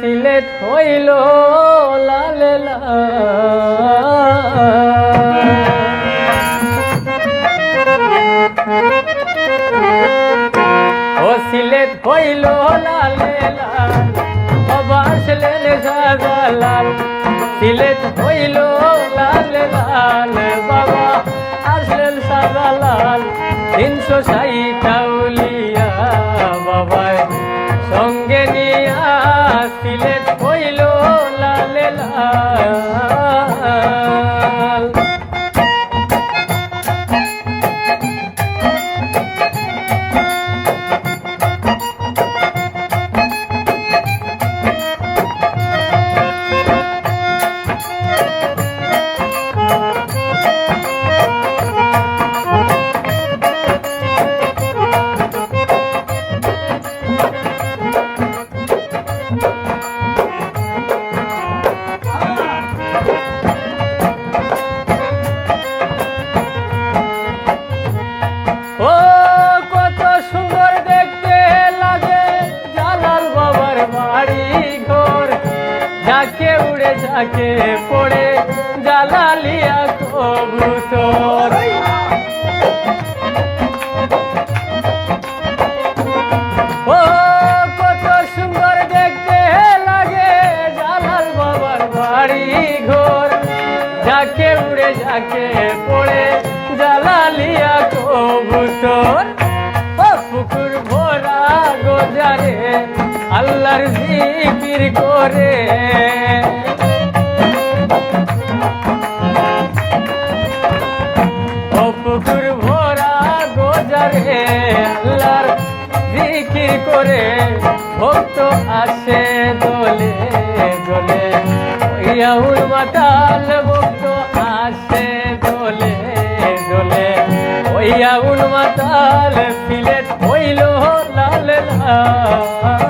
সিলেট হইল লাল ও সিলেট হইল লাল সিলেট হইল লাল লাল, বাবা আসলেন সাজালাল তিনশো ষাটাউলিয়া Oh. যাকে পড়ে জালালিয়া কবুতর। কত সুন্দর দেখতে লাগে বাড়ি উড়ে পড়ে জালালিয়া কবুতর। পুকুর ভরা গোজারে আল্লাহর জিকির করে। আল্লাহর জিকির করে ভক্ত আসে দোলে দোলে। ইয়াউল মাতাল ভক্ত আসে দোলে দোলে। ওইয়াউল মাতাল ফিলেট হইল লাল লাল।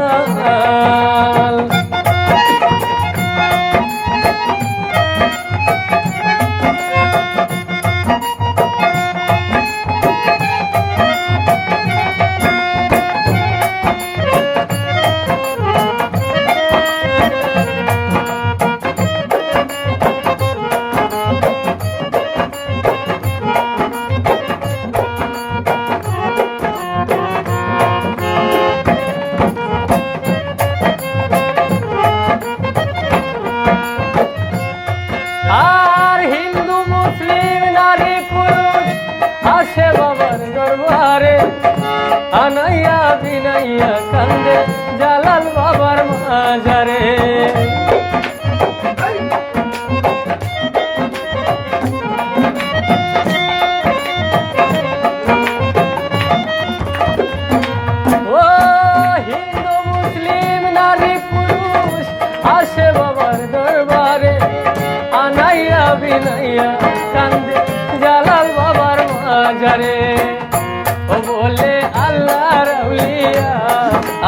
বাবার দরবারে। আনাইয়া বিনাইয়া কান্দে জালাল বাবার মাজারে। দরবারে। আনাইয়া বিনাইয়া কান্দে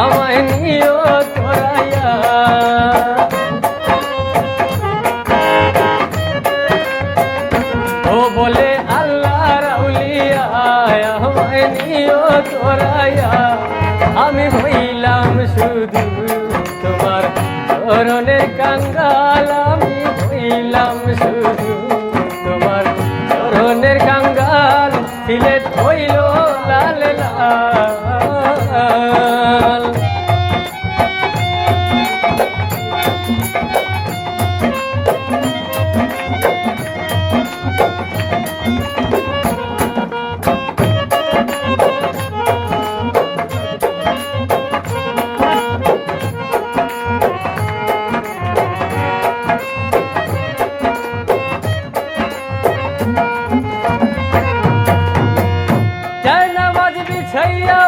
আমায় নিও তোরাইয়া বলে আল্লাহ রাউলিয়া, আমায় নিও তোরাইয়া আমি হইলাম শুধু তোমার চরণের কাঙ্গাল। আমি হইলাম শুধু তোমার চরণের কাঙ্গাল। সিলেট হইল লাল লাল।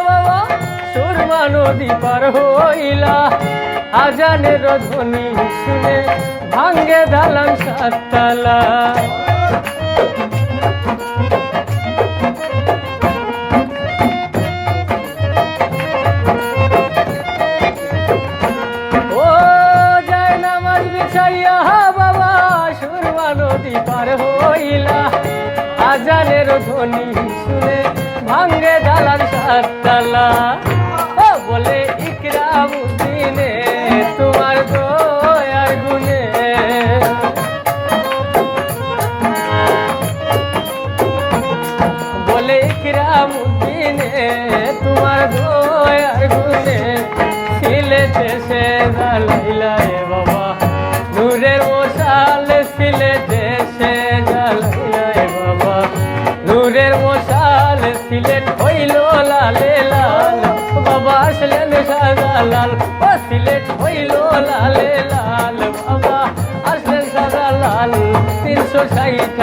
বাবা সুরমা নদী পার হইলা। আজানের ধ্বনি শুনে ভাঙ্গে দালান সাততলা। ধ্বনি শুনে ভাঙ্গে ও বলে ইকরাম সিলেট হইল লালে লাল, বাবা আসলেন সাদা লাল ও সিলেট হইল লালে লাল, বাবা আসলেন সাদা লাল তিনশো ষাট